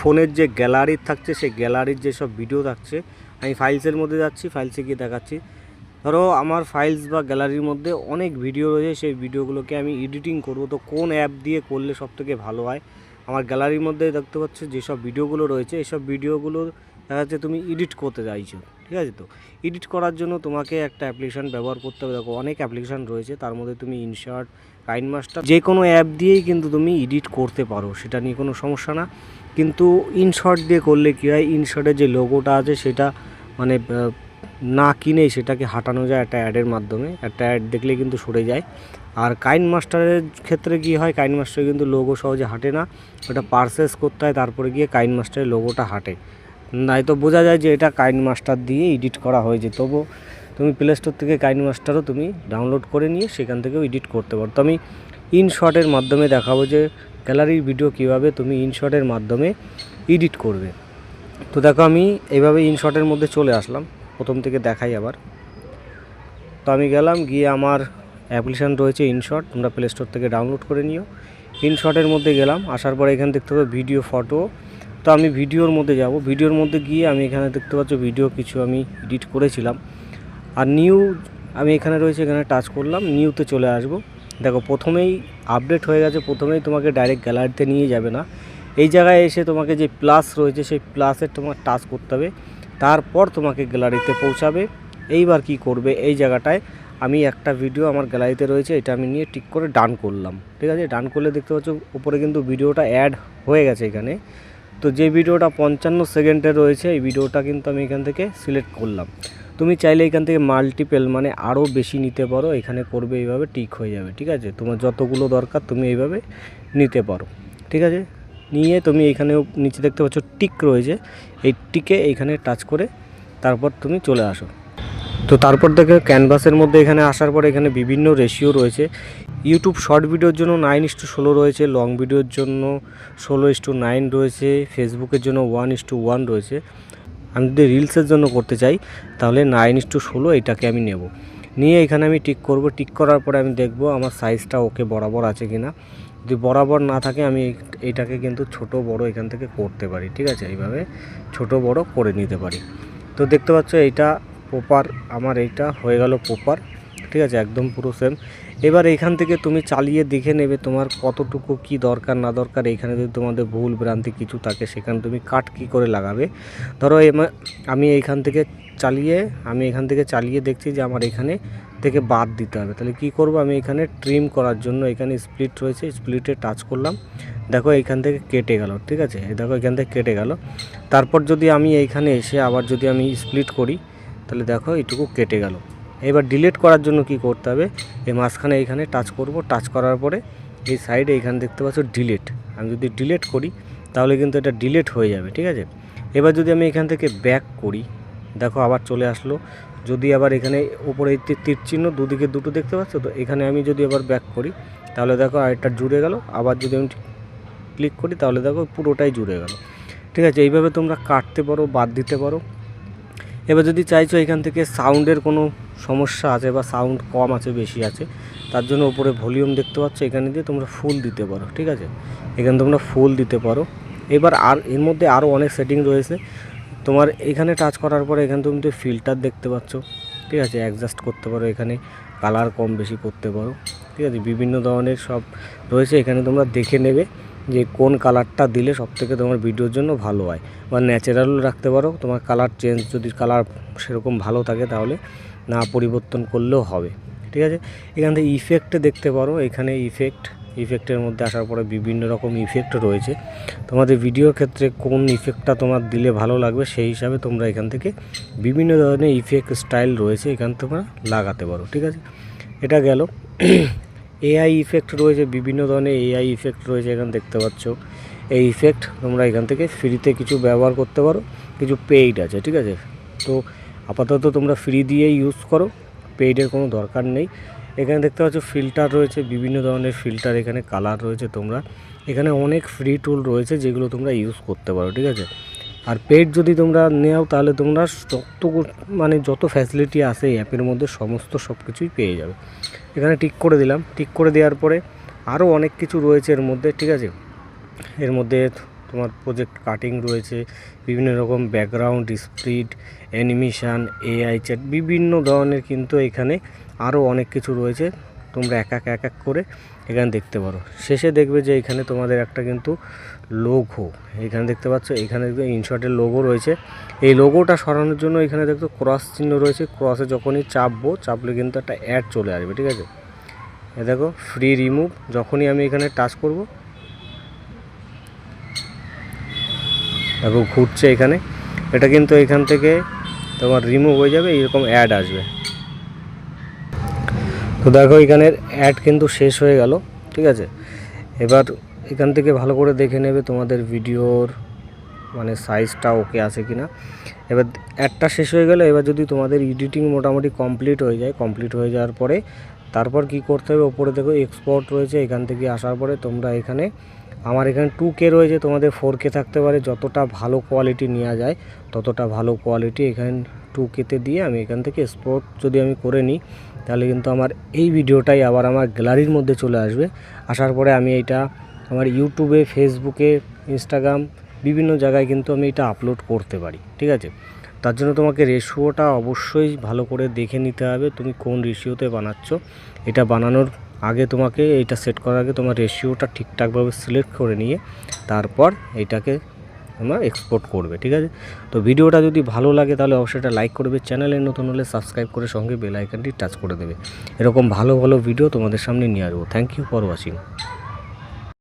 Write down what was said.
ফোনের যে গ্যালারি থাকছে, সেই গ্যালারির যেসব ভিডিও থাকছে, আমি ফাইলসের মধ্যে যাচ্ছি ফাইলসে গিয়ে দেখাচ্ছি। ধরো, আমার ফাইলস বা গ্যালারির মধ্যে অনেক ভিডিও রয়েছে, সেই ভিডিওগুলোকে আমি এডিটিং করব। তো কোন অ্যাপ দিয়ে করলে সব থেকে ভালো হয়? আমার গ্যালারির মধ্যে দেখতে পাচ্ছ, যেসব ভিডিওগুলো রয়েছে, এসব ভিডিওগুলো দেখা যাচ্ছে তুমি এডিট করতে চাইছো, ঠিক আছে তো? এডিট করার জন্য তোমাকে একটা অ্যাপ্লিকেশান ব্যবহার করতে হবে। দেখো, অনেক অ্যাপ্লিকেশান রয়েছে, তার মধ্যে তুমি ইনশার্ট কাইন মাস্টার যে কোনো অ্যাপ দিয়েই কিন্তু তুমি এডিট করতে পারো, সেটা নিয়ে কোনো সমস্যা না। কিন্তু ইনশর্ট দিয়ে করলে কী হয় ইনশর্টের যে লোগোটা আছে সেটা মানে না কিনেই সেটাকে হাঁটানো যায় একটা অ্যাডের মাধ্যমে। একটা অ্যাড দেখলে কিন্তু সরে যায়। আর কাইন মাস্টারের ক্ষেত্রে কী হয় কাইন মাস্টারে কিন্তু লোগো সহজে হাঁটে না। ওটা পারচেস করতে হয়, তারপরে গিয়ে কাইন মাস্টারের লোগোটা হাঁটে। নাই তো বোঝা যায় যে এটা কাইন মাস্টার দিয়ে এডিট করা হয়েছে। তবু তুমি প্লে স্টোর থেকে কাইন মাস্টারও তুমি ডাউনলোড করে নিয়ে সেখান থেকেও এডিট করতে পারো। তো আমি ইনশর্টের মাধ্যমে দেখাবো যে গ্যালারির ভিডিও কীভাবে তুমি ইনশর্টের মাধ্যমে এডিট করবে। তো দেখো আমি এইভাবে ইনশর্টের মধ্যে চলে আসলাম। প্রথম থেকে দেখাই আবার। তো আমি গেলাম, গিয়ে আমার অ্যাপ্লিকেশান রয়েছে ইনশট তোমরা প্লে স্টোর থেকে ডাউনলোড করে নিও। ইনশর্টের মধ্যে গেলাম, আসার পরে এখানে দেখতে পাবে ভিডিও ফটো তো আমি ভিডিওর মধ্যে যাব। ভিডিওর মধ্যে গিয়ে আমি এখানে দেখতে পাচ্ছ ভিডিও কিছু আমি এডিট করেছিলাম। আর নিউ, আমি এখানে রয়েছে, এখানে টাচ করলাম নিউতে চলে আসব। দেখো, প্রথমেই আপডেট হয়ে গেছে, প্রথমেই তোমাকে ডাইরেক্ট গ্যালারিতে নিয়ে যাবে না। এই জায়গায় এসে তোমাকে যে প্লাস রয়েছে, সেই প্লাসের তোমার টাচ করতে হবে। তারপর তোমাকে গ্যালারিতে পৌঁছাবে। এইবার কি করবে, এই জায়গাটায় আমি একটা ভিডিও আমার গ্যালারিতে রয়েছে, এটা আমি নিয়ে টিক করে ডান করলাম। ঠিক আছে? ডান করলে দেখতে পাচ্ছ, উপরে কিন্তু ভিডিওটা অ্যাড হয়ে গেছে এখানে। তো যে ভিডিওটা পঞ্চান্ন সেকেন্ডের রয়েছে, এই ভিডিওটা কিন্তু আমি এখান থেকে সিলেক্ট করলাম। তুমি চাইলে এখান থেকে মাল্টিপেল মানে আরও বেশি নিতে পারো। এখানে করবে এইভাবে টিক হয়ে যাবে, ঠিক আছে? তোমার যতগুলো দরকার তুমি এইভাবে নিতে পারো, ঠিক আছে? নিয়ে তুমি এখানেও নিচে দেখতে পাচ্ছ টিক রয়েছে। এই টিকে এইখানে টাচ করে তারপর তুমি চলে আসো। তো তারপর দেখে ক্যানভাসের মধ্যে এখানে আসার পর এখানে বিভিন্ন রেশিও রয়েছে। ইউটিউব শর্ট ভিডিওর জন্য নাইন ইস টু ষোলো রয়েছে লং ভিডিওর জন্য ষোলো ইস টু নাইন রয়েছে ফেসবুকের জন্য ওয়ান ইস টু ওয়ান রয়েছে। আমি যদি রিলসের জন্য করতে চাই, তাহলে নাইন ইস টু ষোলো এটাকে আমি নেব। নিয়ে এখানে আমি টিক করব। টিক করার পরে আমি দেখব আমার সাইজটা ওকে বরাবর আছে কিনা। যদি বরাবর না থাকে, আমি এটাকে কিন্তু ছোট, বড় এখান থেকে করতে পারি। ঠিক আছে? এইভাবে ছোট, বড় করে নিতে পারি। তো দেখতে পাচ্ছ, এইটা প্রপার আমার এইটা হয়ে গেল প্রপার ঠিক আছে, একদম পুরো সেম এবার এইখান থেকে তুমি চালিয়ে দেখে নেবে তোমার কতটুকু কি দরকার, না দরকার। এইখানে যদি তোমাদের ভুল ভ্রান্তি কিছু থাকে, সেখানে তুমি কাট কি করে লাগাবে। ধরো আমি এইখান থেকে চালিয়ে, আমি এখান থেকে চালিয়ে দেখছি যে আমার এখানে থেকে বাদ দিতে হবে। তাহলে কি করব? আমি এখানে ট্রিম করার জন্য এখানে স্প্লিট রয়েছে স্প্লিটে টাচ করলাম। দেখো এইখান থেকে কেটে গেল, ঠিক আছে? দেখো এখান থেকে কেটে গেল। তারপর যদি আমি এইখানে এসে আবার যদি আমি স্প্লিট করি, তাহলে দেখো এইটুকু কেটে গেল। এবার ডিলিট করার জন্য কি করতে হবে? এই মাঝখানে এইখানে টাচ করব টাচ করার পরে এই সাইডে এখানে দেখতে পাচ্ছ ডিলিট আমি যদি ডিলিট করি, তাহলে কিন্তু এটা ডিলিট হয়ে যাবে, ঠিক আছে? এবার যদি আমি এখান থেকে ব্যাক করি, দেখো আবার চলে আসলো। যদি আবার এখানে উপরে এই তীর চিহ্ন দুদিকে দুটো দেখতে পাচ্ছ, তো এখানে আমি যদি আবার ব্যাক করি, তাহলে দেখো আরেকটা জুড়ে গেল। আবার যদি আমি ক্লিক করি, তাহলে দেখো পুরোটাই জুড়ে গেল। ঠিক আছে? এইভাবে তোমরা কাটতে পারো, বাদ দিতে পারো। এবার যদি চাইছো এখান থেকে সাউন্ডের কোনো সমস্যা আছে বা সাউন্ড কম আছে, বেশি আছে, তার জন্য উপরে ভলিউম দেখতে পাচ্ছ, এখানে দিয়ে তোমরা ফুল দিতে পারো, ঠিক আছে? এখানে তোমরা ফুল দিতে পারো। এবার আর এর মধ্যে আরও অনেক সেটিং রয়েছে। তোমার এখানে টাচ করার পরে এখানে তুমি তো ফিল্টার দেখতে পাচ্ছ, ঠিক আছে? অ্যাডজাস্ট করতে পারো এখানে কালার কম বেশি করতে পারো, ঠিক আছে? বিভিন্ন ধরনের সব রয়েছে, এখানে তোমরা দেখে নেবে। যে কোন কালারটা দিলে সব থেকে তোমার ভিডিওর জন্য ভালো হয়। বা ন্যাচারাল রাখতে পারো, তোমার কালার চেঞ্জ যদি কালার সেরকম ভালো থাকে তাহলে না পরিবর্তন করলেও হবে, ঠিক আছে? এখান থেকে ইফেক্ট দেখতে পারো, এখানে ইফেক্ট ইফেক্টের মধ্যে আসার পরে বিভিন্ন রকম ইফেক্ট রয়েছে। তোমাদের ভিডিওর ক্ষেত্রে কোন ইফেক্টটা তোমার দিলে ভালো লাগবে সেই হিসাবে তোমরা এখান থেকে বিভিন্ন ধরনের ইফেক্ট স্টাইল রয়েছে এখান তোমরা লাগাতে পারো, ঠিক আছে? এটা গেল। এআই ইফেক্ট রয়েছে, বিভিন্ন ধরনের এআই ইফেক্ট রয়েছে এখানে দেখতে পাচ্ছ। এই ইফেক্ট তোমরা এখান থেকে ফ্রিতে কিছু ব্যবহার করতে পারো, কিছু পেইড আছে, ঠিক আছে? তো আপাতত তোমরা ফ্রি দিয়েই ইউজ করো পেইডের কোনো দরকার নেই। এখানে দেখতে পাচ্ছ ফিল্টার রয়েছে, বিভিন্ন ধরনের ফিল্টার এখানে কালার রয়েছে তোমরা। এখানে অনেক ফ্রি টুল রয়েছে যেগুলো তোমরা ইউজ করতে পারো, ঠিক আছে? আর পেড যদি তোমরা নেও, তাহলে তোমরা যত মানে যত ফ্যাসিলিটি আছে এই অ্যাপের মধ্যে, সমস্ত সব কিছুই পেয়ে যাবে। এখানে টিক করে দিলাম। টিক করে দেওয়ার পরে আরও অনেক কিছু রয়েছে এর মধ্যে, ঠিক আছে? এর মধ্যে তোমার প্রজেক্ট কাটিং রয়েছে, বিভিন্ন রকম background spread animation AI chat বিভিন্ন ধরনের কিন্তু এখানে আরও অনেক কিছু রয়েছে। তোমরা এক এক এক এক করে এখানে দেখতে পারো। শেষে দেখবে যে এখানে তোমাদের একটা কিন্তু লোগো এখানে দেখতে পাচ্ছ, এখানে দেখবে ইনশর্টের লোগো রয়েছে। এই লোগোটা সরানোর জন্য এখানে দেখতো ক্রস চিহ্ন রয়েছে। ক্রসে যখনই চাপবো, চাপলে কিন্তু একটা অ্যাড চলে আসবে, ঠিক আছে? এ দেখো ফ্রি রিমুভ যখনই আমি এখানে টাচ করব, দেখো ঘুরছে এখানে। এটা কিন্তু এখান থেকে তোমার রিমুভ হয়ে যাবে, এরকম অ্যাড আসবে। তো দেখো এখানের অ্যাড কিন্তু শেষ হয়ে গেল, ঠিক আছে? এবার এখান থেকে ভালো করে দেখে নেবে তোমাদের ভিডিওর মানে সাইজটা ওকে আছে কি না এবার অ্যাডটা শেষ হয়ে গেলে এবার যদি তোমাদের এডিটিং মোটামুটি কমপ্লিট হয়ে যায় কমপ্লিট হয়ে যাওয়ার পরে তারপর কি করতে হবে? ওপরে দেখো এক্সপোর্ট রয়েছে, এখান থেকে আসার পরে তোমরা এখানে, আমার এখানে টু কে রয়েছে, তোমাদের ফোর কে থাকতে পারে, যতটা ভালো কোয়ালিটি নেওয়া যায়, ততটা ভালো কোয়ালিটি এখানে টু কেতে দিয়ে আমি এখান থেকে এক্সপোর্ট যদি আমি করে নিই তাহলে কিন্তু আমার এই ভিডিওটাই আবার আমার গ্যালারির মধ্যে চলে আসবে। আসার পরে আমি এটা আমার ইউটিউবে ফেসবুকে ইনস্টাগ্রাম বিভিন্ন জায়গায় কিন্তু আমি এটা আপলোড করতে পারি, ঠিক আছে? তার জন্য তোমাকে রেশিওটা অবশ্যই ভালো করে দেখে নিতে হবে, তুমি কোন রেশিওতে বানাচ্ছ। এটা বানানোর আগে তোমাকে এইটা সেট করার আগে তোমার রেশিওটা ঠিকঠাকভাবে সিলেক্ট করে নিয়ে তারপর এইটাকে তোমরা এক্সপোর্ট করবে, ঠিক আছে? তো ভিডিওটা যদি ভালো লাগে তাহলে অবশ্যই এটা লাইক করবে চ্যানেলে নতুন হলে সাবস্ক্রাইব করে সঙ্গে বেল আইকনটি টাচ করে দেবে। এরকম ভালো ভালো ভিডিও তোমাদের সামনে নিয়ে আসব। Thank you for watching